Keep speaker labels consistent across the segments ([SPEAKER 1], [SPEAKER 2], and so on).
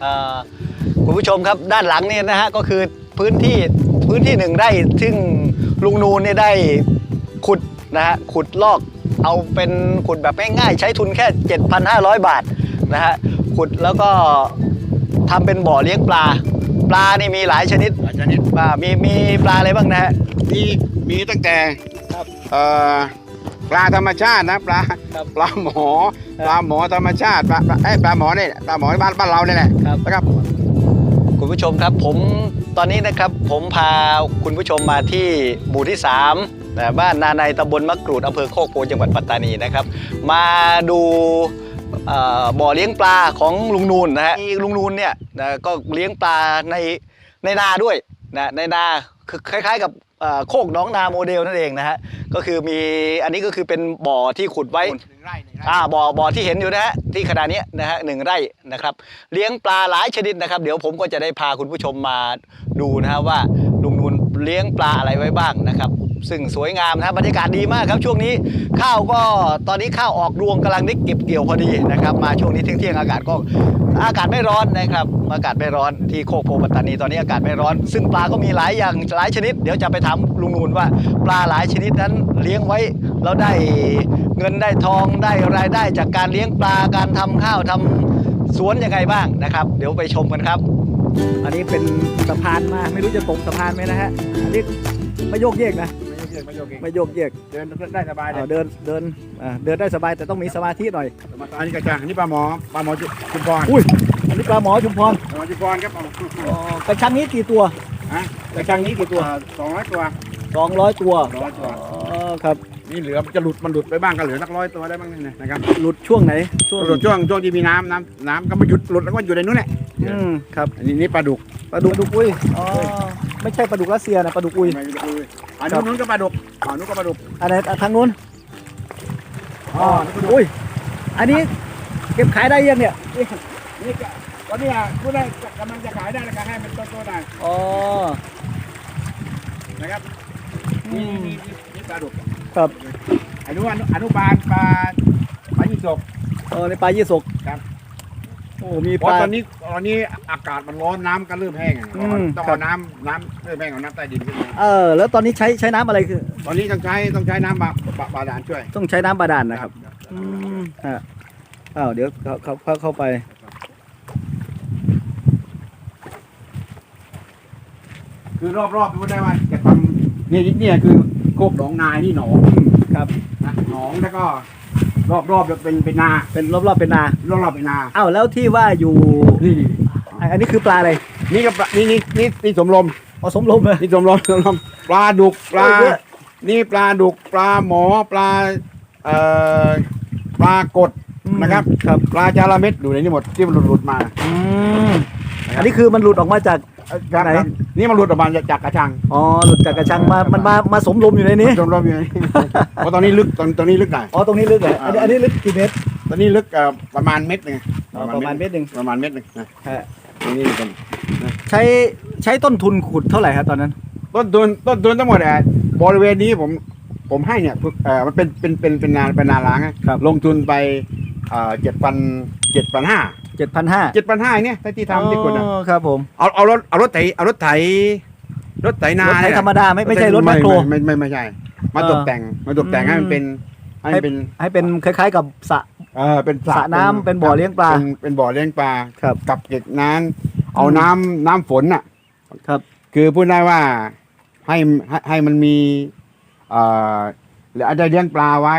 [SPEAKER 1] เอ่อคุณผู้ชมครับด้านหลังเนี่ยนะฮะก็คือพื้นที่พื้นที่หนึ่งไร่ซึ่งลุงนูนเนี่ยได้ขุดนะฮะขุดลอกเอาเป็นขุดแบบง่ายๆใช้ทุนแค่ 7,500 บาทนะฮะขุดแล้วก็ทำเป็นบ่อเลี้ยงปลา ปลานี่มีหลายชนิด
[SPEAKER 2] หลายชนิด
[SPEAKER 1] ปลามีมีปลาอะไรบ้างนะฮะ
[SPEAKER 2] มีมีตั้งแต่
[SPEAKER 1] ครับ
[SPEAKER 2] เอ่อ ปลาธรรมชาตินะปลา
[SPEAKER 1] ครับ
[SPEAKER 2] ปลาหมอ
[SPEAKER 1] ครับ
[SPEAKER 2] ปลาหมอธรรมชาติปลาปลาเอ้ยปลาหมอเนี่ยปลาหมอบ้านบ้านเราเนี่ยแหละ
[SPEAKER 1] ครับ
[SPEAKER 2] นะครับ
[SPEAKER 1] คุณผู้ชมครับผมตอนนี้นะครับผมพาคุณผู้ชมมาที่หมู่ที่3นะบ้านนาในตำบลมะกรูดอำเภอโคกโพจังหวัดปัตตานีนะครับ มาดูเอ่อบ่อเลี้ยงปลาของลุงนูนนะฮะที่ลุงนูนเนี่ยนะก็เลี้ยงปลาในในนาด้วย นะในนาคือคล้าย ๆ กับเอ่อโคกหน้องนาโมเดลนั่นเองนะฮะก็คือมีอันนี้ก็คือเป็นบ่อที่ขุดไว้
[SPEAKER 2] หนึ่งไร่หนึ่งไร่
[SPEAKER 1] อ่าบ่อบ่อที่เห็นอยู่นะฮะที่ขณะเนี้ยนะฮะหนึ่งไร่นะครับ เลี้ยงปลาหลายชนิดนะครับ เดี๋ยวผมก็จะได้พาคุณผู้ชมมาดูนะฮะว่าลุงนูนเลี้ยงปลาอะไรไว้บ้างนะครับ ซึ่งสวยงามนะฮะบบรรยากาศดีมากครับช่วงนี้ข้าวก็ตอนนี้ข้าวออกรวงกำลังได้เก็บเกี่ยวพอดีนะครับ มาช่วงนี้เที่ยงๆอากาศก็อากาศไม่ร้อนนะครับ อากาศไม่ร้อนที่โคกโพปัตตานีตอนนี้อากาศไม่ร้อน ซึ่งปลาก็มีหลายอย่างหลายชนิด เดี๋ยวจะไปถามลุงนูนว่า ปลาหลายชนิดนั้นเลี้ยงไว้แล้วได้เงินได้ทองได้รายได้จากการเลี้ยงปลาการทำข้าวทำสวนยังไงบ้างนะครับ เดี๋ยวไปชมกันครับ อันนี้เป็นสะพานมาไม่รู้จะตกสะพานไหมนะฮะอันนี้ ไม่โยกเยกนะ
[SPEAKER 2] ไม่โยกเองไม่โยกเอง
[SPEAKER 1] ไม่โยกเยก
[SPEAKER 2] เดินได้สบายเล
[SPEAKER 1] เอา
[SPEAKER 2] ย
[SPEAKER 1] เดินเดินอ่าเดินได้สบายแต่ต้องมีสมาธิหน่อย
[SPEAKER 2] มาอันนี้กระจังอันนี้ปลาหมอปลาหมอจุชุมพร
[SPEAKER 1] อุ้ยอันนี้ปลาหมอชุมพร
[SPEAKER 2] ปลาหมอชุมพรครับปลาหมอ
[SPEAKER 1] อ๋อกระชังนี้กี่ตัว
[SPEAKER 2] ฮะกระชังนี้กี่ตัวสองร้อยตัว
[SPEAKER 1] 200ตัว
[SPEAKER 2] สองร้อยตัว
[SPEAKER 1] อ๋อครับ
[SPEAKER 2] นี่เหลือมันจะหลุดมันหลุดไปบ้างก็เหลือสักร้อยตัวได้บ้างเนี่ยนะครับ
[SPEAKER 1] หลุดช่วงไหนช่วง
[SPEAKER 2] หลุดช่วงช่วงที่มีน้ำน้ำน้ำก็มาหยุดหลุดแล้วก็อยู่ในนู้นแหละ
[SPEAKER 1] อืมครับ
[SPEAKER 2] อันนี้นี่ปลาดุก
[SPEAKER 1] ปลาดุกปลาดุกอุ้ยอ๋อ ไม่ใช่ปลาดุกรัสเซียนะปลาดุกอุ้ย
[SPEAKER 2] ไม่ดูเลยอัน
[SPEAKER 1] ครับ
[SPEAKER 2] นู้นก็ปลาดุกอันนู้นก็ปลาดุก
[SPEAKER 1] อันไหนอะทางนู้น
[SPEAKER 2] อ๋อ
[SPEAKER 1] อุ้ยอันนี้เก็บขายได้ยังเนี่ย
[SPEAKER 2] นี่ก็ตอนนี้อะผู้ได้กำลังจะขายได้แล้วก็ให้มันโตๆได้
[SPEAKER 1] อ๋อ
[SPEAKER 2] นะครับ
[SPEAKER 1] อื
[SPEAKER 2] นี่
[SPEAKER 1] ม
[SPEAKER 2] นี่นี่นี่ปลาดุก
[SPEAKER 1] ครับ
[SPEAKER 2] อนุอนุอนุบาลปลาปลายี่สก
[SPEAKER 1] เออในปลายี่สก
[SPEAKER 2] ครับ
[SPEAKER 1] โอ้มี
[SPEAKER 2] เพ
[SPEAKER 1] ป
[SPEAKER 2] ราะ
[SPEAKER 1] ลา
[SPEAKER 2] ตอนนี้ตอนนี้อากาศมันร้อนน้ำก็เริ่มแห้งอะ
[SPEAKER 1] อืม
[SPEAKER 2] ต้อง
[SPEAKER 1] ครั
[SPEAKER 2] เอา
[SPEAKER 1] บ
[SPEAKER 2] น้ำน้ำเริ่มแห้งเอาน้ำใต้ดินขึ้นมา
[SPEAKER 1] เออ แล้วตอนนี้ใช้ใช้น้ำอะไรคือ
[SPEAKER 2] ตอนนี้ต้องใช้ต้องใช้น้ำบาบาบาดาลช่วย
[SPEAKER 1] ต้องใช้น้ำบาดาลนะครับ อืมฮะอ้าวเดี๋ยวเขาเขาเขาเข้าไป
[SPEAKER 2] คือรอบๆไม่ได้ว่าจะทำนี่นี่คือโคกหนองนานี่หนอง
[SPEAKER 1] ครับ
[SPEAKER 2] นะหนองแล้วก็ รอบๆจะเป็นเป็นนา
[SPEAKER 1] เป็นรอบๆเป็นนาร
[SPEAKER 2] อบๆเป็นนา
[SPEAKER 1] อ้าวแล้วที่ว่าอยู่
[SPEAKER 2] นี่
[SPEAKER 1] อันนี้คือปลาอะไร
[SPEAKER 2] นี่ก็ปลานี่นี่นี่นี่สมลม
[SPEAKER 1] อ๋อสมลมเลย
[SPEAKER 2] นี่สมลมสมลมปลาดุกปลา
[SPEAKER 1] โอ้ยเยอะ
[SPEAKER 2] นี่ปลาดุกปลาหมอปลาเอ่อปลากดนะครับ
[SPEAKER 1] ครับ
[SPEAKER 2] ปลาจาระเม็ดอยู่ในนี้หมดที่มันหลุดหลุดๆมา
[SPEAKER 1] อืม อันนี้คือมันหลุดออกมาจาก
[SPEAKER 2] ครับ
[SPEAKER 1] ไหน
[SPEAKER 2] ครับนี่มันหลุดออกมาจากกระชัง
[SPEAKER 1] อ๋อหลุดจากกระชังมามันมามาสมลมอยู่ในนี้
[SPEAKER 2] สมลมอยู่ในนี้เพราะตอนนี้ลึกตอนตอนนี้ลึกหน่อย
[SPEAKER 1] อ๋อตรงนี้ลึกเหรออันนี้อันนี้ลึกกี่เมตร
[SPEAKER 2] ตอนนี้ลึกเอ่อประมาณเม็ดหนึง
[SPEAKER 1] อ๋อประมาณเมตรหนึ่ง
[SPEAKER 2] ประมาณเม็ดหนึงนะ
[SPEAKER 1] ฮะ
[SPEAKER 2] ตรงนี้เป็น
[SPEAKER 1] ใช้ใช้ต้นทุนขุดเท่าไหร่ครับตอนนั้น
[SPEAKER 2] ต้นทุนต้นทุนทั้งหมดอะบริเวณนี้ผมผมให้เนี่ยเอ่อมันเป็นเป็นเป็นเป็นนาเป็นนาล้างนะครับ ลงทุนไปเจ็ดพันเจ็ดพันห้า
[SPEAKER 1] เจ็ดพันห้า
[SPEAKER 2] เจ็ดพันห้าเนี่ยที่ทำที่คุณอะ
[SPEAKER 1] ครับผม
[SPEAKER 2] เอาเอารถเอารถไถเอารถไถรถไถนาร
[SPEAKER 1] ถไถ
[SPEAKER 2] เนี่ย
[SPEAKER 1] ธรรมดาไม่ไม่ใช่รถแมคโคร
[SPEAKER 2] ไม่ไม่ไม่ไม่ใช่มา
[SPEAKER 1] เออ
[SPEAKER 2] ตกแต่งมาตกแต่งให้มันเป็นให้มันเป็น
[SPEAKER 1] ให้เป็นคล้าย ๆ กับสระ
[SPEAKER 2] เออเป็น
[SPEAKER 1] สระน้ำเป็นบ่อเลี้ยงปลา
[SPEAKER 2] เป็นเป็นบ่อเลี้ยงปลา
[SPEAKER 1] ครับ
[SPEAKER 2] กับเก็บน้ำเอาน้ำน้ำฝนน่ะ
[SPEAKER 1] ครับ
[SPEAKER 2] คือพูดได้ว่าให้ให้ให้มันมีเอ่อหรืออาจจะเลี้ยงปลาไว้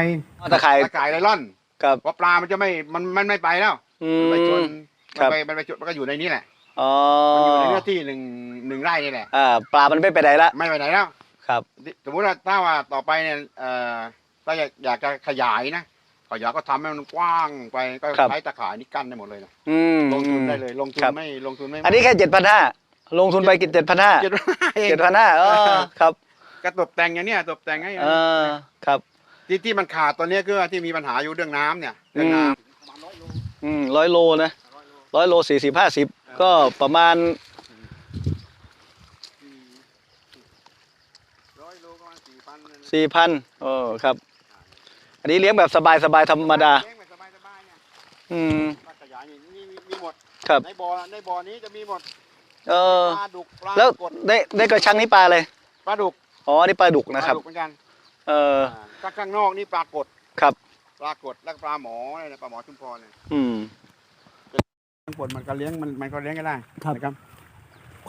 [SPEAKER 1] ตะไคร่
[SPEAKER 2] ตะข่ายไนล่อน
[SPEAKER 1] ครับ
[SPEAKER 2] เพราะปลามันจะไม่มันมันไม่ไปแล้ว
[SPEAKER 1] อื
[SPEAKER 2] มันไปชน
[SPEAKER 1] มค
[SPEAKER 2] มั
[SPEAKER 1] รั
[SPEAKER 2] น
[SPEAKER 1] บ
[SPEAKER 2] ไปมันไปชนมันก็อยู่ในนี้แหละ
[SPEAKER 1] อ๋อ
[SPEAKER 2] มันอยู่ในเนื้อที่หนึ่งหนึ่งไร่นี่แหละ
[SPEAKER 1] อ่าปลามันไม่ไปไหนละ
[SPEAKER 2] ไม่ไปไหนแล้ว
[SPEAKER 1] ครับ
[SPEAKER 2] สมมุติว่าถ้าว่าต่อไปเนี่ยเอ่อถ้าอยากอยากจะขยายนะขยายก็ทำให้มันกว้างไปก็
[SPEAKER 1] ครับ
[SPEAKER 2] ใช้ตะข่ายนี่กั้นได้หมดเลยนะ
[SPEAKER 1] อืม
[SPEAKER 2] ลงทุนได้เลยลงทุน
[SPEAKER 1] ครับ
[SPEAKER 2] ไม่ลงทุนไม่
[SPEAKER 1] อันนี้แค่เจ็ดพันห้าลงทุนไปกี่เจ็ดพันห้า
[SPEAKER 2] เจ็ดเอง
[SPEAKER 1] เจ็ดพันห้าเออครับ
[SPEAKER 2] ก็ตกแต่งอย่างเนี้ยตกแต่งให้
[SPEAKER 1] เออครับ
[SPEAKER 2] ที่ที่มันขาดตอนเนี้ยคือว่าที่มีปัญหาอยู่เรื่องน้ำเนี่ยเรื่องน้
[SPEAKER 1] อืมร้อยโลนะร้อยโลสี่สิบห้าสิบก็ประมาณำ
[SPEAKER 2] ร้อยโลประมาณสี่พัน
[SPEAKER 1] สี่พันโอ้ครับ อันนี้เลี้ยงแบบสบายสบายๆธรรมดา
[SPEAKER 2] เลี้ยงแบบสบายๆเนี่ย
[SPEAKER 1] อืม
[SPEAKER 2] ก็ขยายอย่างนี้มีมีหมด
[SPEAKER 3] ครับ
[SPEAKER 2] ในบ่อในบ่อนี้จะมีหมด
[SPEAKER 3] เออ
[SPEAKER 2] ปลาดุกปลา
[SPEAKER 3] แล้ว
[SPEAKER 2] กด
[SPEAKER 3] ได้ได้กระชังนี้ปลาอะไร
[SPEAKER 2] ปลาดุก
[SPEAKER 3] อ๋อนี่ปลาดุกนะครับ
[SPEAKER 2] ปลาดุกเหมือนกัน
[SPEAKER 3] เออ
[SPEAKER 2] ข้างข้างนอกนี่ปลากด
[SPEAKER 3] ครับ
[SPEAKER 2] ปลากดแล้วก็ปลาหมอเนี่ยนะปลาหมอชุมพรเนี่ย
[SPEAKER 3] อืม
[SPEAKER 2] ปลากดมันก็เลี้ยงมันมันก็เลี้ยงก็ได้
[SPEAKER 1] ครับ
[SPEAKER 2] นะครับ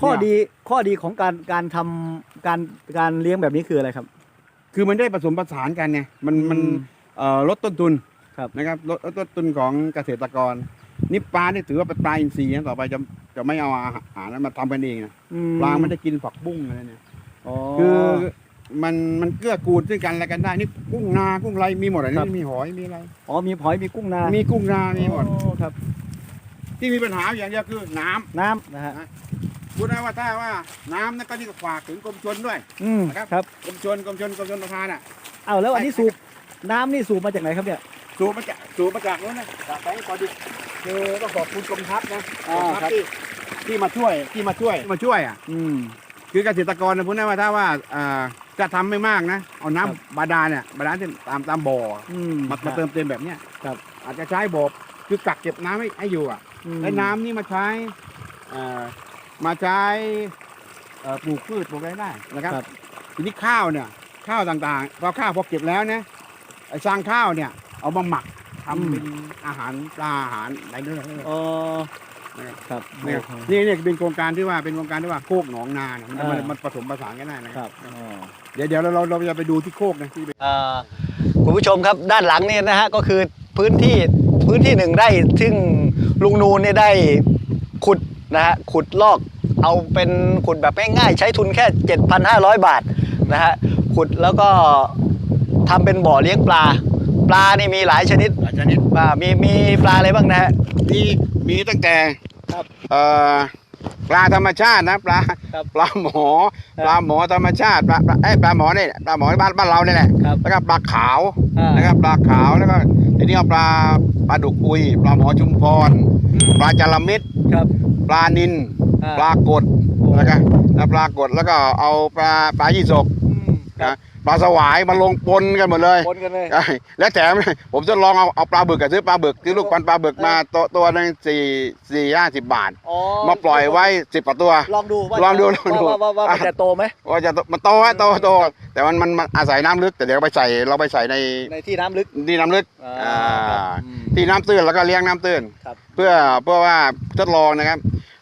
[SPEAKER 1] ข้อดีข้อดีของการการทำการการเลี้ยงแบบนี้คืออะไรครับ
[SPEAKER 2] คือมันได้ผสมผสานกันไงมันมัน
[SPEAKER 1] อืม
[SPEAKER 2] เอ่อลดต้นทุน
[SPEAKER 1] ครับ
[SPEAKER 2] นะครับลดลดต้นทุนของเกษตรกร นี่ปลานี่ถือว่าเป็นปลาอินทรีย์นะต่อไปจะจะไม่เอาอาหารนั้นมาทำกันเองนะ
[SPEAKER 1] อื
[SPEAKER 2] ปลาไม่ได้กินผักบุ้งอะไรเนี่ย
[SPEAKER 1] อ๋อ
[SPEAKER 2] คือ มันมันเกื้อกูลซึ่งกันและกันได้นี่กุ้งนากุ้งไรมีหมดอะ
[SPEAKER 1] ครับ
[SPEAKER 2] นี่มีหอยมีอะไร
[SPEAKER 1] อ๋อมีหอยมีกุ้งนา
[SPEAKER 2] มีกุ้งนามีหมด
[SPEAKER 1] อ๋อครับ
[SPEAKER 2] ที่มีปัญหาอย่างเดียวคือน้ำ
[SPEAKER 1] น้ำนะฮะ
[SPEAKER 2] พูดได้ว่าถ้าว่าน้ำนั่นก็นี่ก็ฝากถึงกรมชนด้วย
[SPEAKER 1] อืม
[SPEAKER 2] นะครับ
[SPEAKER 1] ครับ
[SPEAKER 2] กรมชนกรมชนกรมชนประทานอะ
[SPEAKER 1] เอาแล้วอันนี้สูบน้ำนี่สูบมาจากไหนครับเนี่ย
[SPEAKER 2] สูบมาจากสูบมาจากนู้นนะจากแสงกอดิบคือต้องขอบคุณกรมทัพนะ
[SPEAKER 1] อ่าก
[SPEAKER 2] รมทัพ
[SPEAKER 1] ครับ
[SPEAKER 2] ที่ที่มาช่วยที่มาช่วยมาช่วยอะ
[SPEAKER 1] อืม
[SPEAKER 2] คือเกษตรกรนะพูดได้ว่าถ้าว่าอ่า จะทำไม่มากนะ เอาน้ำ
[SPEAKER 1] ครับ
[SPEAKER 2] บาดาลเนี่ยบาดาลที่ตามตามบ่อ
[SPEAKER 1] อืม
[SPEAKER 2] มามาเติมเต็มแบบเนี้ย
[SPEAKER 1] ครับ
[SPEAKER 2] อาจจะใช้บ่อคือกักเก็บน้ำให้ให้อยู่อะ
[SPEAKER 1] อืม
[SPEAKER 2] และน้ำนี่มาใช้เอ่อมาใช้เอ่อปลูกพืชปลูกอะไรได้นะครับ
[SPEAKER 1] ครับ
[SPEAKER 2] ทีนี้ข้าวเนี่ย ข้าวต่างๆพอข้าวพอเก็บแล้วนะไอ้ซางข้าวเนี่ย เอามาหมักทำเป็นอาหารปลาอาหารอะไรด้วย
[SPEAKER 1] อ๋อ ครับ
[SPEAKER 2] เนี่ย
[SPEAKER 1] โอเค
[SPEAKER 2] นี่เนี่ยเป็นโครงการที่ว่าเป็นโครงการที่ว่าโคกหนองนาเนี่ยมัน
[SPEAKER 1] อ่ามั
[SPEAKER 2] มันมันผสมผสานกันได้นะ
[SPEAKER 1] ค
[SPEAKER 2] ค
[SPEAKER 1] รั
[SPEAKER 2] รั
[SPEAKER 1] บบอ๋อ
[SPEAKER 2] เดี๋ยวเดี๋ยวเราเราเราจะไปดูที่โคกนะที่
[SPEAKER 3] อ่าคุณผู้ชมครับด้านหลังเนี่ยนะฮะก็คือพื้นที่พื้นที่หนึ่งไร่ซึ่งลุงนูนเนี่ยได้ขุดนะฮะขุดลอกเอาเป็นขุดแบบง่ายๆใช้ทุนแค่ 7,500 บาทนะฮะขุดแล้วก็ทำเป็นบ่อเลี้ยงปลา ปลานี่มีหลายชนิด
[SPEAKER 2] หลายชนิด
[SPEAKER 3] อ่ามีมีปลาอะไรบ้างนะฮะ
[SPEAKER 2] มี มีตั้งแต่
[SPEAKER 1] ครับ
[SPEAKER 2] เอ่อปลาธรรมชาตินะปลา
[SPEAKER 1] ครับ
[SPEAKER 2] ปลาหมอ
[SPEAKER 1] ครับ
[SPEAKER 2] ปลาหมอธรรมชาติปลาปลาเอ้ยปลาหมอเนี่ยปลาหมอบ้านบ้านเราเนี่ยแหละ
[SPEAKER 1] ครับ
[SPEAKER 2] แล้วก็ปลาขาว
[SPEAKER 1] อ่า
[SPEAKER 2] นะครับปลาขาวแล้วก็ทีนี้เอาปลาปลาดุกอุยปลาหมอชุมพร
[SPEAKER 1] อืม
[SPEAKER 2] ปลาจาระเม็ด
[SPEAKER 1] ครับ
[SPEAKER 2] ปลานิน
[SPEAKER 1] อ่า
[SPEAKER 2] ปลากดแล้วก็แล้วปลากดแล้วก็เอาปลาปลายี่สก
[SPEAKER 1] อืมครับ
[SPEAKER 2] นะปลาสวายมาลงปนกันหมดเลย
[SPEAKER 1] ปนกันเลย
[SPEAKER 2] ใช่และแถมผมจะลองเอาเอาปลาบึกกับซื้อปลาบึกซื้อลูกปันปลาบึกมาตัวตัวหนึงสี่สี่ห้าสิบบาท
[SPEAKER 1] อ๋อ
[SPEAKER 2] มาปล่อยไว้สิบกว่าตัว
[SPEAKER 1] ลองดูว่า
[SPEAKER 2] ลองดู
[SPEAKER 1] จะ
[SPEAKER 2] ลองดู
[SPEAKER 1] ว่าว่าว่ามันจะโตไหม
[SPEAKER 2] ว่าจะมันโตฮะโตโต แต่มันมันมันอาศัยน้ำลึกแต่เดี๋ยวไปใส่เราไปใส่ใน
[SPEAKER 1] ในที่น้ำลึก
[SPEAKER 2] ที่น้ำลึก
[SPEAKER 1] อ่า
[SPEAKER 2] อ่า
[SPEAKER 1] ครับอืม
[SPEAKER 2] ที่น้ำตื้นแล้วก็เลี้ยงน้ำตื้น
[SPEAKER 1] ครับ
[SPEAKER 2] เพื่อเพื่อว่าทดลองนะครับ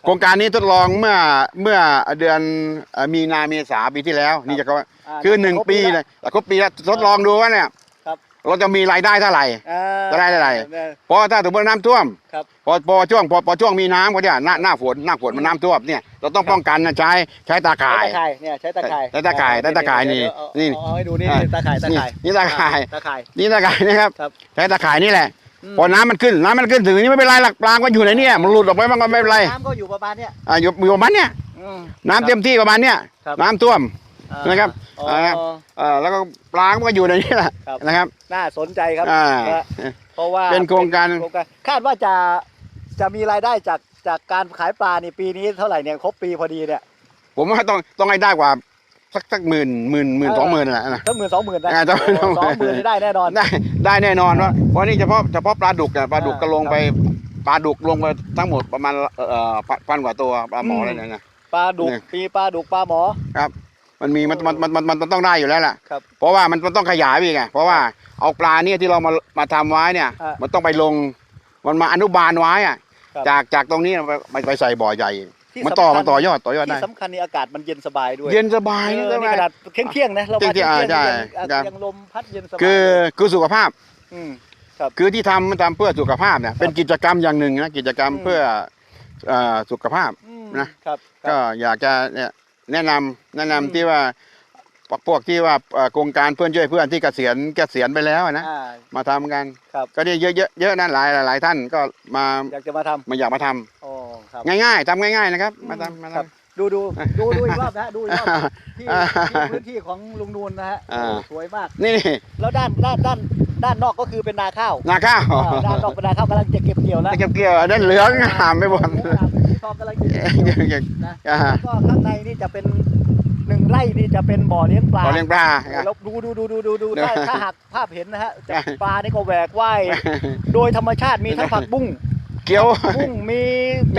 [SPEAKER 2] โครงการนี้ทดลองเมื่อเมื่อเดือนเอ่อมีนาเมษาปีที่แล้ว นี่จะก็าคือหนึ่ง
[SPEAKER 1] ครบ
[SPEAKER 2] ปี
[SPEAKER 1] แว
[SPEAKER 2] เลยแต่ครบปีแล้วทดลองดูว่าเนี่ย
[SPEAKER 1] ครับ
[SPEAKER 2] เราจะมีรายได้เท่าไหร่
[SPEAKER 1] อ่า
[SPEAKER 2] จะได้เท่าไหร่
[SPEAKER 1] เนี่ย
[SPEAKER 2] เพราะถ้าสมมติน้ำท่วม
[SPEAKER 1] ครับ
[SPEAKER 2] พอพอช่วงพอพอช่วงมีน้ำก็เนี่ยหน้าหน้าฝนหน้าฝนมันน้ำท่วมเนี่ยเราต้องป้องกันนะใช้ใช้ตา
[SPEAKER 1] ใช้
[SPEAKER 2] ข่าย
[SPEAKER 1] ตะข่ายเนี่ยใช้ตะข่าย
[SPEAKER 2] ใช้ตะข่ายใช้ตะข่ายนี่
[SPEAKER 1] เดี๋วเอ
[SPEAKER 2] นี่
[SPEAKER 1] เอาเอาให้ดูนี่
[SPEAKER 2] อ่า
[SPEAKER 1] นี่ตะข่ายตะข่าย
[SPEAKER 2] นี่นี่ตะข่าย
[SPEAKER 1] ตะข่าย
[SPEAKER 2] นี่ตาข่ายนะครับ
[SPEAKER 1] ครับ
[SPEAKER 2] ใช้ตาข่ายนี่แหละ
[SPEAKER 1] อืม
[SPEAKER 2] พอน้ำมันขึ้นน้ำมันขึ้นถึงนี่ไม่เป็นไรหลักปลาก็อยู่ในเนี่ยมันหลุดออกไปมันก็ไม่เป็นไร
[SPEAKER 1] น้ำก็อยู่ประมาณเนี้ย
[SPEAKER 2] อ่าอยู่อยู่ประมาณเนี้ย
[SPEAKER 1] อืม
[SPEAKER 2] น้ำเต็มที่ประมาณเนี้ย
[SPEAKER 1] ครับ
[SPEAKER 2] น้ำท่วม
[SPEAKER 1] อ่า
[SPEAKER 2] นะครับ
[SPEAKER 1] อ๋อ
[SPEAKER 2] อ่าเอ่อแล้วก็ปลาก็อยู่ในนี้แหละ
[SPEAKER 1] ครับ
[SPEAKER 2] นะครับ
[SPEAKER 1] น่าสนใจครับ
[SPEAKER 2] อ่า
[SPEAKER 1] นะเพราะว่า
[SPEAKER 2] เป็นโครงการ
[SPEAKER 1] โครงการคาดว่าจะจะมีรายได้จากจากการขายปลานี่ปีนี้เท่าไหร่เนี่ยครบปีพอดีเนี่ย
[SPEAKER 2] ผมว่าต้องต้องให้ได้กว่า สักสักหมื่นหมื่นหมื่น
[SPEAKER 1] เออ
[SPEAKER 2] สองหมื่นแหละนะ
[SPEAKER 1] ตั้งหมื่นสองหมื่นนะ
[SPEAKER 2] อ่าต้อง
[SPEAKER 1] โอ้สองหมื่นนี่ได้แน่นอน
[SPEAKER 2] ได้ได้แน่นอนว่าเพราะนี่เฉพาะเฉพาะปลาดุกอะปลาดุก
[SPEAKER 1] อ่า
[SPEAKER 2] ก็ลงไปปลาดุกลงไปทั้งหมดประมาณเอ่อพันพันกว่าตัวปลาหมอ
[SPEAKER 1] อืม
[SPEAKER 2] อะไรเนี่ยนะ
[SPEAKER 1] ปลาดุก
[SPEAKER 2] เนี่ย
[SPEAKER 1] ปีปลาดุกปลาหมอ
[SPEAKER 2] มันมีมันมันมันมันมันต้องได้อยู่แล้วล่ะ
[SPEAKER 1] ครับ
[SPEAKER 2] เพราะว่ามันมันต้องขยายไปอีกไงเพราะว่าเอาปลาเนี่ยที่เรามามาทำไว้เนี่ย
[SPEAKER 1] อ่ามั
[SPEAKER 2] มันต้องไปลง มันมาอนุบาลไว้อะ
[SPEAKER 1] ครับ
[SPEAKER 2] จากจากตรงนี้ไปไปไปใส่บ่อใหญ่
[SPEAKER 1] ที่
[SPEAKER 2] มันต่อ
[SPEAKER 1] สำคัญ
[SPEAKER 2] มันต่อยอดต่อยอดได้
[SPEAKER 1] ที่สำคัญนี่อากาศมันเย็นสบายด้วย
[SPEAKER 2] เย็นสบาย
[SPEAKER 1] เอ
[SPEAKER 2] นี่
[SPEAKER 1] อ
[SPEAKER 2] ใช่ไหม
[SPEAKER 1] นี่ขนาดเที่ยงเที่ยงๆนะเรามา
[SPEAKER 2] เที่
[SPEAKER 1] เที่
[SPEAKER 2] ย
[SPEAKER 1] ย
[SPEAKER 2] ง
[SPEAKER 1] ง
[SPEAKER 2] ๆ
[SPEAKER 1] เที่ยง
[SPEAKER 2] อ่า
[SPEAKER 1] ยัง
[SPEAKER 2] ใช่
[SPEAKER 1] ยังลมพัดเย็นสบาย
[SPEAKER 2] คือคือสุขภาพ
[SPEAKER 1] อืม
[SPEAKER 2] คือที่ทำมันทำเพื่อสุขภาพเนี่ยเป็นกิจกรรมอย่างหนึ่งนะกิจกรรม
[SPEAKER 1] อืม
[SPEAKER 2] เพื่อเอ่อสุขภาพ
[SPEAKER 1] อืม
[SPEAKER 2] นะ
[SPEAKER 1] ครับค
[SPEAKER 2] ก็
[SPEAKER 1] รับ
[SPEAKER 2] อยากจะเนี่ยแนะนำแนะนำ
[SPEAKER 1] อืม
[SPEAKER 2] ที่ว่า พวกพวกที่ว่าเอ่อโครงการเพื่อนช่วยเพื่อนที่เกษียณเกษียณไปแล้วนะ
[SPEAKER 1] อ่า
[SPEAKER 2] มาทำกัน
[SPEAKER 1] ครับ
[SPEAKER 2] ก็เนี่ยเยอะเยอะเยอะนะหลายหลายหลายท่านก็มา
[SPEAKER 1] อยากจะมาทำ
[SPEAKER 2] มาอยากมาทำ
[SPEAKER 1] โอ้ครับ
[SPEAKER 2] ง่ายๆทำง่ายๆนะครับ มาทำมา
[SPEAKER 1] ครับ
[SPEAKER 2] ทำ
[SPEAKER 1] ดูดูดูดูอีกรอบนะฮะดูอีกรอบที่
[SPEAKER 2] อ่า
[SPEAKER 1] ที่พื้นที่ของลุงนูนนะฮะ
[SPEAKER 2] อ่า
[SPEAKER 1] โอ้สวยมาก
[SPEAKER 2] นี่นี่
[SPEAKER 1] แล้วด้านด้านด้านด้านนอกก็คือเป็นนาข้าว
[SPEAKER 2] นาข้าว
[SPEAKER 1] อ่าด้านนอกเป็นนาข้าวกำลังจะเก็บเกี่ยวแล้ว
[SPEAKER 2] เก็บเกี่ยวอันนั้นเหลืองหามไปหมด
[SPEAKER 1] โอ้โสีทองกำลังจะเก็บเกี่ยวนะ
[SPEAKER 2] อ่า
[SPEAKER 1] แล้วก็ข้างในนี่จะเป็น หนึ่งไร่นี่จะเป็นบ่อเลี้ยงปลา
[SPEAKER 2] ขอเลี้ยงปลา
[SPEAKER 1] แล้วดูดูดูดูดูดู
[SPEAKER 2] เดี๋ยว
[SPEAKER 1] ถ้าถ้าหากภาพเห็นนะฮะจะ
[SPEAKER 2] อะ
[SPEAKER 1] ปลานี่ก็แหวกว่ายโดยธรรมชาติมีทั้งผักบุ้ง
[SPEAKER 2] เขียว
[SPEAKER 1] บุ้งมี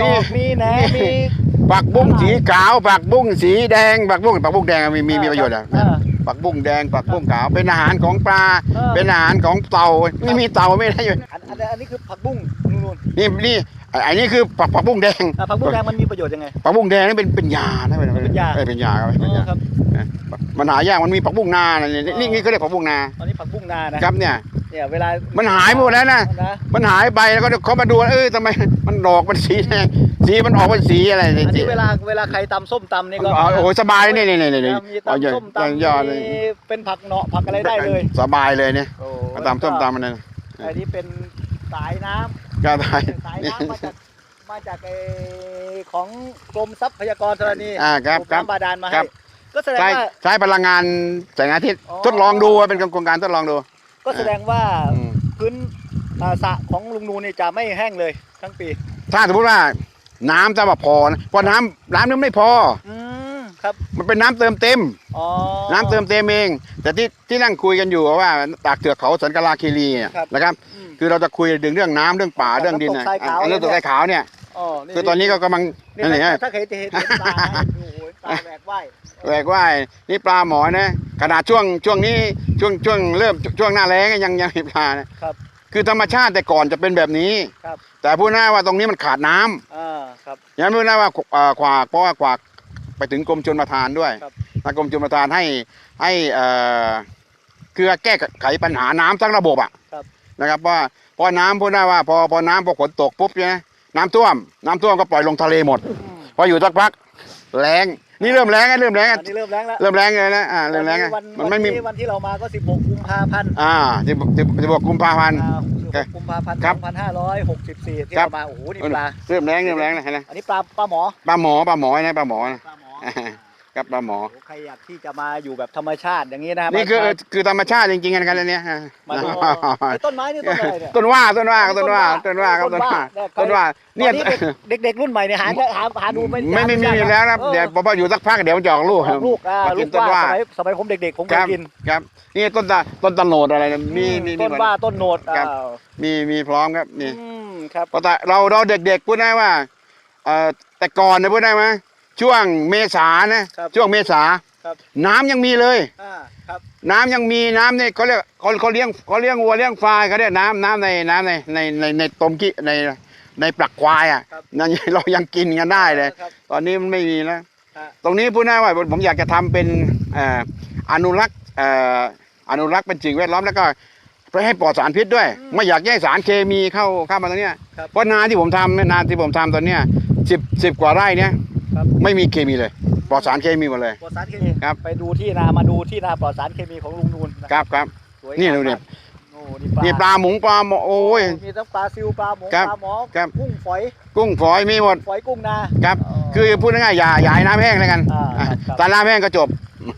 [SPEAKER 1] จอกมีแหนมี
[SPEAKER 2] ผักบุ้งสีขาวผักบุ้งสีแดงผักบุ้งผักบุ้งแดงอะมีมีมีประโยชน์อะ
[SPEAKER 1] เออ
[SPEAKER 2] ผักบุ้งแดงผักบุ้งขาวเป็นอาหารของปลา
[SPEAKER 1] เออ
[SPEAKER 2] เป็นอาหารของเต่าไม่มีเต่าไม่ได้อยู่
[SPEAKER 1] อันอันอันนี้คือผักบุ้งนู่น
[SPEAKER 2] นี่นี่ อันนี้คือผักผักบุ้งแดง
[SPEAKER 1] ๆอะผักบุ้งแดงมันมีประโยชน์ยังไง
[SPEAKER 2] ผักบุ้งแดงนี่เป็นเป็นยานะเป็น
[SPEAKER 1] เป็นยา
[SPEAKER 2] ออเป็นยาครับ
[SPEAKER 1] อ๋
[SPEAKER 2] เป็นยา
[SPEAKER 1] อครับ
[SPEAKER 2] มันหายากมันมีผักบุ้งนาอะไรนี่นี่นี่เขาเรียกผักบุ้งนา
[SPEAKER 1] อันนี้ผักบุ้งนานะครับ
[SPEAKER 2] เนี่ย
[SPEAKER 1] เนี่ยเวลา
[SPEAKER 2] มันหายหมดแล้วนะ
[SPEAKER 1] นะ
[SPEAKER 2] มันหายไปแล้วก็เขามาดูเออทำไมมันดอกมันสีแดงสีมันออกเป็นสีอะไร
[SPEAKER 1] อัน
[SPEAKER 2] สี
[SPEAKER 1] นี้เวลาเวลาใครตำส้มตำนี่ก็
[SPEAKER 2] อ๋อโอ้โหสบายนี่นี่นี่นี่
[SPEAKER 1] นะมีตำส้มตำ
[SPEAKER 2] ยอดเลย
[SPEAKER 1] มีเป็นผักเนาะผักอะไรได้เลย
[SPEAKER 2] สบายเลยเนี่ย
[SPEAKER 1] โอ้
[SPEAKER 2] มาตำส้มตำมันนั่น
[SPEAKER 1] อันนี้เป็น สายน้ำ
[SPEAKER 2] กล้าตาย
[SPEAKER 1] สายน้ำมาจากมาจากไอของกรมทรัพยากรธรณี
[SPEAKER 2] อ่าครับครับ
[SPEAKER 1] น้ำบาดาลมา
[SPEAKER 2] ครั
[SPEAKER 1] ให้
[SPEAKER 2] บ
[SPEAKER 1] ก็แสดง
[SPEAKER 2] ใช้
[SPEAKER 1] ว่า
[SPEAKER 2] ใช้พลังงานแสงอาทิตย์
[SPEAKER 1] อ๋อ
[SPEAKER 2] ทดลองดูว่าเป็นโครงการทดลองดู
[SPEAKER 1] ก็แสดงว่า
[SPEAKER 2] อืม
[SPEAKER 1] พื้นอ่าสระของลุงนูนนี่จะไม่แห้งเลยทั้งปี
[SPEAKER 2] ถ้าสมมติว่าน้ำจะมาพอนะพอน้ำน้ำนี่ไม่พอ
[SPEAKER 1] อืมครับ
[SPEAKER 2] มันเป็นน้ำเติมเต็ม
[SPEAKER 1] อ๋อ
[SPEAKER 2] น้ำเติมเต็มเอง แต่ที่ที่นั่งคุยกันอยู่ว่าตากเถือกเขาสันกลาคีรีเนี่ย
[SPEAKER 1] ครับ
[SPEAKER 2] นะครับ
[SPEAKER 1] อืม
[SPEAKER 2] คือเราจะคุยถึงเรื่องน้ำเรื่องป่าเรื่องดินนะ
[SPEAKER 1] น้ำตกทรายขาว
[SPEAKER 2] อะเรื่องตกทรายขาวเนี่ย
[SPEAKER 1] อ๋อ
[SPEAKER 2] คือตอนนี้ก็กำลัง
[SPEAKER 1] นี่
[SPEAKER 2] นั่นเอง
[SPEAKER 1] ถ้าถ้าเคยจะเห็นเห็นปลานะโอ้โหปลาแหวกว่าย
[SPEAKER 2] แหวกว่ายนี่ปลาหมอนะขนาดช่วงช่วงนี้ช่วงช่วงเริ่มช่วงหน้าแล้งยังยังมีปลานะครับ คือธรรมชาติแต่ก่อนจะเป็นแบบนี้
[SPEAKER 1] ครับ
[SPEAKER 2] แต่พูดง่ายว่าตรงนี้มันขาดน้ำ
[SPEAKER 1] อ่าครับ
[SPEAKER 2] อย่างนั้นพูดง่ายว่าเอ่อขวากเพราะว่าขวากไปถึงกรมชลประทานด้วย
[SPEAKER 1] ครับ
[SPEAKER 2] ทางกรมชลประทานให้ให้เอ่อคือแก้ไขปัญหาน้ำทั้งระบบอะ
[SPEAKER 1] ครับ
[SPEAKER 2] นะครับเพราะว่าเพราะน้ำพูดได้ว่า พอพอน้ำพอฝนตกปุ๊บเนี่ยน้ำท่วม น้ำท่วมก็ปล่อยลงทะเลหมด
[SPEAKER 1] อืม
[SPEAKER 2] พออยู่สักพักแรงนี่เริ่มแรงแล้วเริ่มแรง
[SPEAKER 1] อั
[SPEAKER 2] แล้ว
[SPEAKER 1] นนี้เริ่มแรงแล้ว
[SPEAKER 2] เริ่มแรงเลยนะอ่าเริ่มแรงแล้ว
[SPEAKER 1] วัน
[SPEAKER 2] มันไม่มี
[SPEAKER 1] วันที่เรามาก็ 16 กุมภาพันธ์
[SPEAKER 2] อ่าที่ที่ที่บอกกุมภาพันธ์
[SPEAKER 1] อ่า
[SPEAKER 2] ครับ
[SPEAKER 1] 16กุมภาพันธ์
[SPEAKER 2] ครับ
[SPEAKER 1] 2564 ที่
[SPEAKER 2] ครับ
[SPEAKER 1] เรามาโอ้โหนี่ปลา
[SPEAKER 2] เริ่มแรงเริ่มแรงแล้วนะ
[SPEAKER 1] อันนี้ปลาปลาหมอ
[SPEAKER 2] ปลาหมอปลาหมอนะปลาหมอนะ
[SPEAKER 1] ปลาหมอ
[SPEAKER 2] ครับปลาหมอ
[SPEAKER 1] โอ้โหใครอยากที่จะมาอยู่แบบธรรมชาติอย่างนี้นะครับ
[SPEAKER 2] นี่คือ
[SPEAKER 1] มา
[SPEAKER 2] คือธรรมชาติจริงๆกันกันเนี่ยฮะ
[SPEAKER 1] มาดูไอ้ต้นไม้นี่ต้นอะไรเนี่ย
[SPEAKER 2] ต้นว่าต้นว่าต้นว่าต้นว่าครับต้นว่าต้นว่าเนี่
[SPEAKER 1] เนี่ยยเด็กเด็กๆรุ่นใหม่เนี่ยหาหาหาดูไม่
[SPEAKER 2] ไม่ไม่มี
[SPEAKER 1] หาดูยาก
[SPEAKER 2] แล้วครับ
[SPEAKER 1] ออ
[SPEAKER 2] เดี๋ยวพออยู่สักพักเดี๋ยวมันจะออกลูก
[SPEAKER 1] ออกลูกอ่า
[SPEAKER 2] มา
[SPEAKER 1] ลู
[SPEAKER 2] กิ
[SPEAKER 1] ก
[SPEAKER 2] นต้น
[SPEAKER 1] ว่า
[SPEAKER 2] ว่า
[SPEAKER 1] สมัยสมัยผมเด็กๆผมเค
[SPEAKER 2] ค
[SPEAKER 1] ย
[SPEAKER 2] รับ
[SPEAKER 1] กิน
[SPEAKER 2] ครับนี่ต้นตาต้นตะโหนดอะไรนะมีมีมี
[SPEAKER 1] ต้นว่าต้นโหนด
[SPEAKER 2] ครับ
[SPEAKER 1] อ้าว
[SPEAKER 2] มีมีพร้อมครับนี่
[SPEAKER 1] อืมครับ
[SPEAKER 2] เพราะแต่เราเราเด็กๆพูดได้ว่าเอ่อแต่ก่อนเนี่ยพูดได้ไหม ช่วงเมษานะ ครับช่วงเมษา
[SPEAKER 1] ครับ
[SPEAKER 2] น้ำยังมีเลย
[SPEAKER 1] อ่าครับ
[SPEAKER 2] น้ำยังมีน้ำเนี่ยเขาเรียกเขาเขาเลี้ยงเขาเลี้ยงวัวเลี้ยงควายเขาเรียกน้ำน้ำในน้ำในในในในตมกี้ในในปลักควายอะ
[SPEAKER 1] ครับ
[SPEAKER 2] นั่น เรายังกินกันได้เลย
[SPEAKER 1] ครับ
[SPEAKER 2] ตอนนี้มันไม่มีแล้ว
[SPEAKER 1] ฮะ
[SPEAKER 2] ตรงนี้พูดง่ายว่าผมอยากจะทำเป็นเอ่ออนุรักษ์เอ่ออนุรักษ์เป็นสิ่งแวดล้อมแล้วก็ไปให้ปลอดสารพิษด้วย ไม่อยากให้สารเคมีเข้าเข้ามาตรงเนี้ย
[SPEAKER 1] ครับ
[SPEAKER 2] เพราะนาที่ผมทำเนี่ยนาที่ผมทำตอนเนี้ยสิบสิบกว่าไร่เนี้ย
[SPEAKER 1] ครับ
[SPEAKER 2] ไม่มีเคมีเลยปลอดสารเคมีหมดเลย
[SPEAKER 1] ปลอดสารเคมี
[SPEAKER 2] ครับ
[SPEAKER 1] ไปดูที่นามาดูที่นาปลอดสารเคมีของลุงนูนนะครับ
[SPEAKER 2] ครับ
[SPEAKER 1] สวย
[SPEAKER 2] นี่
[SPEAKER 1] งาม
[SPEAKER 2] ดูดิ
[SPEAKER 1] มากโอ้นี่ปลา
[SPEAKER 2] นี่ปลาหมุงปลาหมอโอ้ย
[SPEAKER 1] มีทั้งปลาซิวปลาหมง
[SPEAKER 2] ครับ
[SPEAKER 1] ปลาหมอ
[SPEAKER 2] ครับ
[SPEAKER 1] กุ้งฝอย
[SPEAKER 2] กุ้งฝอยมีหมด
[SPEAKER 1] ฝอยกุ้งนา
[SPEAKER 2] ครับ
[SPEAKER 1] อ๋อ
[SPEAKER 2] คือพูดง่ายๆอย่าอย่าให้น้ำแห้งแล้วกัน
[SPEAKER 1] อ่าครับครับ
[SPEAKER 2] ตาน้ำแห้งก็จบ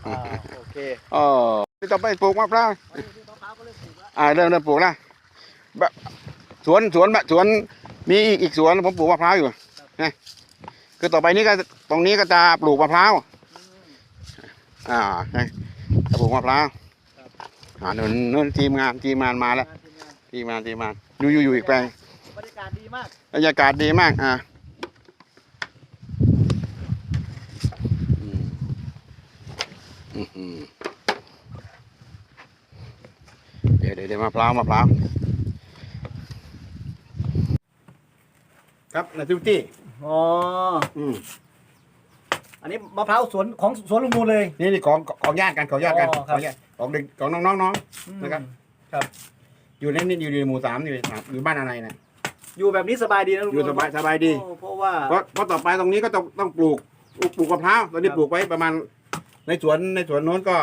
[SPEAKER 1] อ่าโอเค
[SPEAKER 2] เออต่อไปปลูกมะพร้าวอ่าเริ่มเริ่มปลูกแล้วแบบสวนสวนแบบสวนมีอีกอีกสวนผมปลูกมะพร้าวอยู่นะ คือต่อไปนี้ก็ตรงนี้ก็จะปลูกมะพร้าวอ่านะจะปลูกมะพร้าวอ่านู่นนู่นทีมงานทีมงานมาแล้วทีมงานทีมงานอยู่อยู่อยู่อีกแปลง
[SPEAKER 1] บรรยากาศดีมาก
[SPEAKER 2] บรรยากาศดีมากอ่าอืมอื้อหือเดี๋ยวเดี๋ยวเดี๋ยวมะพร้าวมะพร้าวครับนาทิวตี้
[SPEAKER 1] อ๋อ
[SPEAKER 2] อืม
[SPEAKER 1] อันนี้มะพร้าวสวนของสวนลุงนูนเลย
[SPEAKER 2] นี่นี่ของของญาติกันของญาติกัน
[SPEAKER 1] อ๋อ
[SPEAKER 2] ข
[SPEAKER 1] ครับ
[SPEAKER 2] องญาติของเด็กของน้องน้องน้อง นะครับ
[SPEAKER 1] ครับ
[SPEAKER 2] อยู่ในนี่อยู่ในหมู่สามอยู่ครับอยู่บ้านอะไรนะ
[SPEAKER 1] อยู่แบบนี้สบายดีนะลุง
[SPEAKER 2] อยู่สบายสบายดี
[SPEAKER 1] โอ้เพราะว่า
[SPEAKER 2] เพราะเพราะต่อไปตรงนี้ก็ต้องต้องปลูกปลูกปลูกมะพร้าวตอนนี้
[SPEAKER 1] ครับ
[SPEAKER 2] ปลูกไว้ประมาณ ในสวนในสวนโน้นก็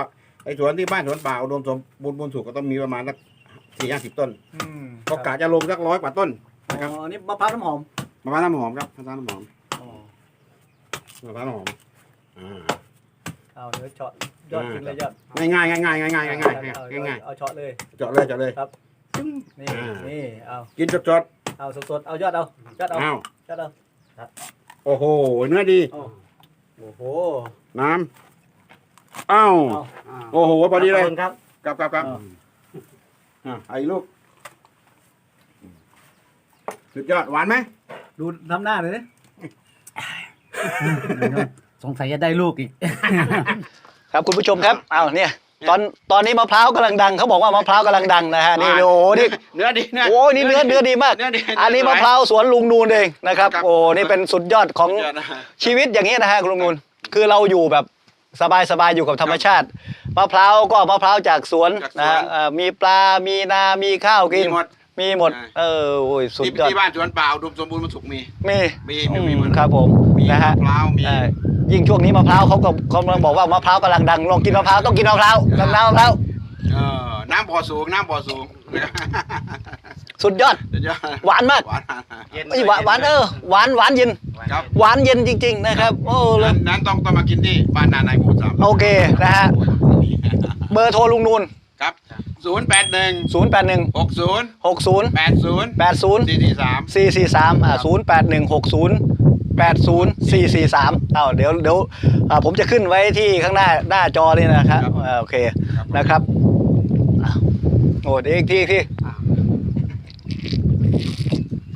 [SPEAKER 2] ไอสวนที่บ้านสวนป่าอุดมสมบูรณ์บุญสุขก็ต้องมีประมาณสักสี่ห้าสิบต้น
[SPEAKER 1] อืม
[SPEAKER 2] ก็กะจะลงสักร้อยกว่าต้น
[SPEAKER 1] อ๋
[SPEAKER 2] นะครับ
[SPEAKER 1] ออันนี้มะพร้าวน้ำหอม
[SPEAKER 2] มะพร้าวน้ำหอมครับมะพร้าวน้ำหอม
[SPEAKER 1] อ๋อ
[SPEAKER 2] มะพร้าวน้ำหอมอ่า
[SPEAKER 1] เอาเนื้อเจาะยอดจริงเลยยอด
[SPEAKER 2] ง่ายง่ายง่ายง่ายง่ายง่ายง่ายง่าย
[SPEAKER 1] เอา
[SPEAKER 2] ง่ายง่าย
[SPEAKER 1] เอาเจาะเลย
[SPEAKER 2] เจาะเลยเจาะเลย
[SPEAKER 1] นี่
[SPEAKER 2] อ่านี่
[SPEAKER 1] นี่เอา
[SPEAKER 2] กินสดสด
[SPEAKER 1] เอาสดๆเอายอดเอายอด
[SPEAKER 2] ๆ
[SPEAKER 1] เอา
[SPEAKER 2] อ้าวย
[SPEAKER 1] อดเอา
[SPEAKER 2] โอ้โหเนื้อดี
[SPEAKER 1] โอ้โห
[SPEAKER 2] น้ำอ้าว
[SPEAKER 1] เอา
[SPEAKER 2] โอ้โหพอดีเลย
[SPEAKER 1] ขบคุณครับ
[SPEAKER 2] ครับครับครับ
[SPEAKER 1] อ่า
[SPEAKER 2] อ่าไอ้ลูกสุดยอดหวานไหม
[SPEAKER 4] ดูทำหน้าเลยดิ
[SPEAKER 5] สงสัยจะได้ลูกอีก
[SPEAKER 1] ครับคุณผู้ชมครับอ้าวเนี่ยตอนตอนนี้มะพร้าวกำลังดังเขาบอกว่ามะพร้าวกำลังดังนะฮะนี่โอ้โหนี่
[SPEAKER 2] เนื้อดีเนื้อ
[SPEAKER 1] โอ้ยนี่เนื้อเนื้อดีมาก
[SPEAKER 2] เนื้อดี
[SPEAKER 1] อันนี้มะพร้าวสวนลุงนูนเองนะครับ
[SPEAKER 2] ครับ
[SPEAKER 1] โอ้นี่เป็นสุดยอดของ
[SPEAKER 2] สุดยอดนะ
[SPEAKER 1] ชีวิตอย่างนี้นะฮะคุณลุงนูนคือเราอยู่แบบสบายสบายๆอยู่กับธรรมชาติมะพร้าวก็มะพร้าวจากสวน
[SPEAKER 2] จากสวน
[SPEAKER 1] นะฮะเอ่อมีปลา มีนา มีข้าวกิน
[SPEAKER 2] มีหมด
[SPEAKER 1] มีหมด
[SPEAKER 2] ใช่
[SPEAKER 1] เออโอ้ยสุด
[SPEAKER 2] ที่
[SPEAKER 1] ยอด
[SPEAKER 2] ที่บ้านสวนเปล่าอุดมสมบูรณ์มันสุกมี
[SPEAKER 1] มี
[SPEAKER 2] มี
[SPEAKER 1] อื
[SPEAKER 2] มีหมด
[SPEAKER 1] ครับผม
[SPEAKER 2] มี
[SPEAKER 1] นะฮะ
[SPEAKER 2] มะพร้าวมี
[SPEAKER 1] เอ่อยิ่งช่วงนี้มะพร้าวเขาก็กำลังบอกว่ามะพร้าวกำลังดังลองกินมะพร้าวต้องกินมะพร้าวน้ำน้ำมะพร้าว
[SPEAKER 2] เออน้ำบ่อสูงน้ำบ่อสูง
[SPEAKER 1] สุดยอด
[SPEAKER 2] สุดยอด
[SPEAKER 1] หวานมาก
[SPEAKER 2] หวาน
[SPEAKER 1] เอ้ยหวานหวานเออหวานหวานเย็น
[SPEAKER 2] ครับ
[SPEAKER 1] หวานเย็นจริง ๆ นะครับ โอ้แล้
[SPEAKER 2] นั้
[SPEAKER 1] วน
[SPEAKER 2] นั้นต้องต้องมากินที่บ้านนาในหมู่สาม
[SPEAKER 1] โอเคนะฮะเบอร์โทรลุงนูน
[SPEAKER 2] ครับ ศูนย์แปดหนึ่ง
[SPEAKER 1] 0 8 1
[SPEAKER 2] หกศูนย์
[SPEAKER 1] 6 0
[SPEAKER 2] แปดศูนย์
[SPEAKER 1] 8 0
[SPEAKER 2] สี่สี่สาม
[SPEAKER 1] 4 4 3อ่า0 8 1 6 0 8 0 4 4 3อ้าวเดี๋ยวเดี๋ยวอ่าผมจะขึ้นไว้ที่ข้างหน้าหน้าจอนี่นะครับ อ่าโอเคนะครับอะโอ้เดี๋ยวอีกทีอีกที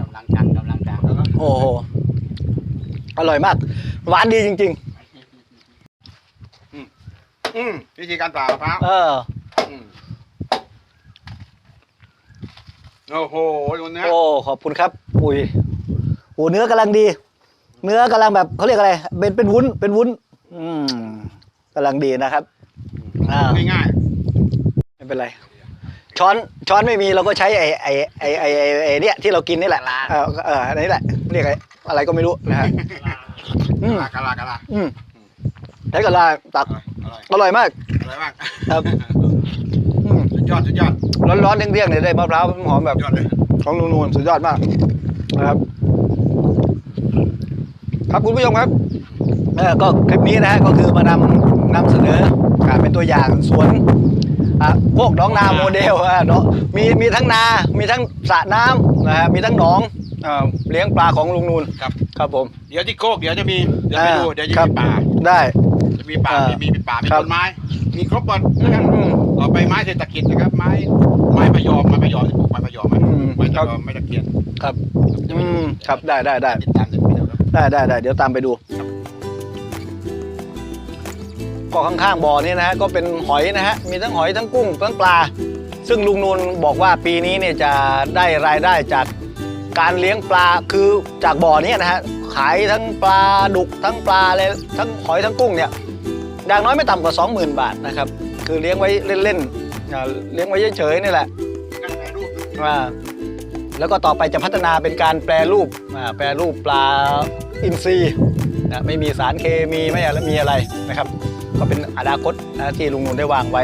[SPEAKER 5] กำลังดังกำลังดัง
[SPEAKER 1] โอ้โหอร่อยมาก หวานดีจริง
[SPEAKER 2] อืมวิธีการป่ามะพร้าว
[SPEAKER 1] ๆ เออ
[SPEAKER 2] ม โอ้โหดูเนื้อ
[SPEAKER 1] โอ้ขอบคุณครับ อุ้ยโอ้เนื้อกำลังดี เนื้อกำลังแบบเขาเรียกอะไร เป็นเป็นวุ้นเป็นวุ้น อืมกำลังดีนะครับอ่า
[SPEAKER 2] ง่าย
[SPEAKER 1] ไม่เป็นไร ช้อนช้อนไม่มีเราก็ใช้ไอ้ไอ้ไอ้ไอ้ไอ้ไอ้เนี่ยที่เรากินนี่แหละเออเอออันนี้แหละเรียกอะไรอะไรก็ไม่รู้นะฮะอืม
[SPEAKER 2] ๆกะลากะลากะลา
[SPEAKER 1] อืมใช้กระลาตัก
[SPEAKER 2] อร่อย
[SPEAKER 1] อร่อยมาก
[SPEAKER 2] อร่อยมาก
[SPEAKER 1] ครับอืม
[SPEAKER 2] สุ ดยอดสุดยอด
[SPEAKER 1] ร้อนๆเที่ยงๆเนี่ยได้มะพร้าวหอมแบบ
[SPEAKER 2] ยอดเลย
[SPEAKER 1] ของนูนๆสุดยอดมากนะครับ ครับคุณผู้ชมครับเออก็คลิปนี้นะฮะก็คือมานำนำเสนอการเป็นตัวอย่างสวนอะพวกน้องนาโมเดลอะเนาะมีมีทั้งนา มีทั้งสระน้ำนะฮะมีทั้งหนองเอ่อเลี้ยงปลาของลุงนูน
[SPEAKER 2] ครับ
[SPEAKER 1] ครับผม
[SPEAKER 2] เดี๋ยวที่โคกเดี๋ยวจะมีเดี๋ยวไปดู
[SPEAKER 1] อ่า
[SPEAKER 2] เดี๋ยวจะ
[SPEAKER 1] ครับ
[SPEAKER 2] มีป่า
[SPEAKER 1] ได้
[SPEAKER 2] จะมีป่า
[SPEAKER 1] อ่า
[SPEAKER 2] มีมีมีป่ามี
[SPEAKER 1] ครับ
[SPEAKER 2] ต้นไม้ มีครบหมด
[SPEAKER 1] อื
[SPEAKER 2] นะครับ
[SPEAKER 1] มอืม
[SPEAKER 2] ต่อไปไม้เศรษฐกิจนะครับ ไม้ไม้พะยอมไม้พะยอมที่ปลูกไม้พะยอมไม้
[SPEAKER 1] อืม
[SPEAKER 2] ไม้
[SPEAKER 1] ครั
[SPEAKER 2] ตะ
[SPEAKER 1] บ
[SPEAKER 2] ยอมไม้ตะเคียน
[SPEAKER 1] ครับอืมครับได้ได้ได้
[SPEAKER 2] ติดตามเดี๋ยวไปดูครับ
[SPEAKER 1] ได้ได้ได้เดี๋ยวตามไปดูก็ข้างๆบ่อนี่นะฮะก็เป็นหอยนะฮะมีทั้งหอยทั้งกุ้งทั้งปลา ซึ่งลุงนูนบอกว่าปีนี้เนี่ยจะได้รายได้จากการเลี้ยงปลาคือจากบ่อเนี้นะฮะขายทั้งปลาดุกทั้งปลาเลยทั้งหอยทั้งกุ้งเนี่ยอย่างน้อยไม่ต่ำกว่า 20,000 บาทนะครับ คือเลี้ยงไว้เล่นๆอ่าเลี้ยงไว้เฉยๆนี่แหละ
[SPEAKER 2] การแปรรูป
[SPEAKER 1] อ่าแล้วก็ต่อไปจะพัฒนาเป็นการแปรรูปอ่าแปรรูปปลาอินทรีย์นะไม่มีสารเคมีไม่อะไรมีอะไรนะครับ ก็เป็นอนาคตนะที่ลุงนูนได้วางไว้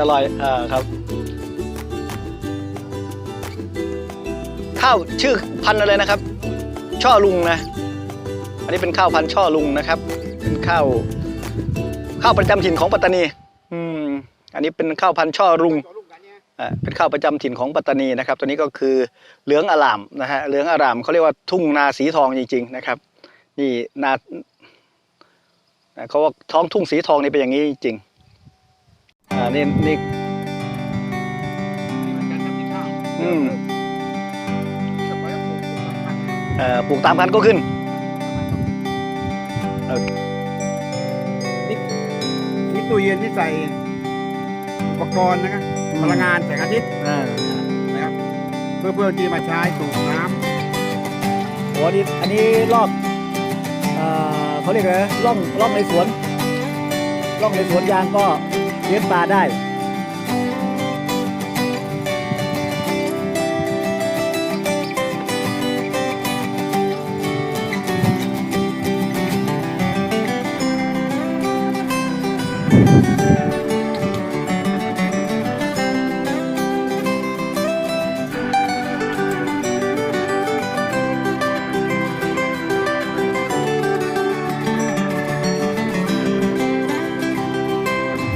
[SPEAKER 1] อร่อยอ่าครับ ข้าวชื่อพันธุ์อะไรนะครับ ช่อลุงนะ อันนี้เป็นข้าวพันช่อลุงนะครับ เป็นข้าวข้าวประจำถิ่นของปัตตานี อืม อันนี้เป็นข้าวพันช่อรุง
[SPEAKER 2] อ่า
[SPEAKER 1] เป็นข้าวประจำถิ่นของปัตตานีนะครับ ตัวนี้ก็คือเหลืองอลามนะฮะเหลืองอลามเขาเรียกว่าทุ่งนาสีทองจริง ๆ นะครับ นี่นาเขาว่าท้องทุ่งสีทองนี่เป็นอย่างนี้จริงๆอ่านี่นี่
[SPEAKER 2] นี่เหมือนกันครับที่ข้า
[SPEAKER 1] ม
[SPEAKER 2] สมัยปลูกปลูกมัน
[SPEAKER 1] เอ่อปลูกตามกันก็ขึ้น
[SPEAKER 2] นี่ตู้เย็นที่ใส่อุปกรณ์นะครับพลังงานแสงอาทิตย์
[SPEAKER 1] อ่า
[SPEAKER 2] นะครับ เพื่อเพื่อที่มาใช้สูบน้ำ
[SPEAKER 4] โอ้นี่อันนี้รอบเอ่อเขาเรียกอะไรนะร่องร่องในสวนร่องในสวนยางก็เลี้ยงปลาได้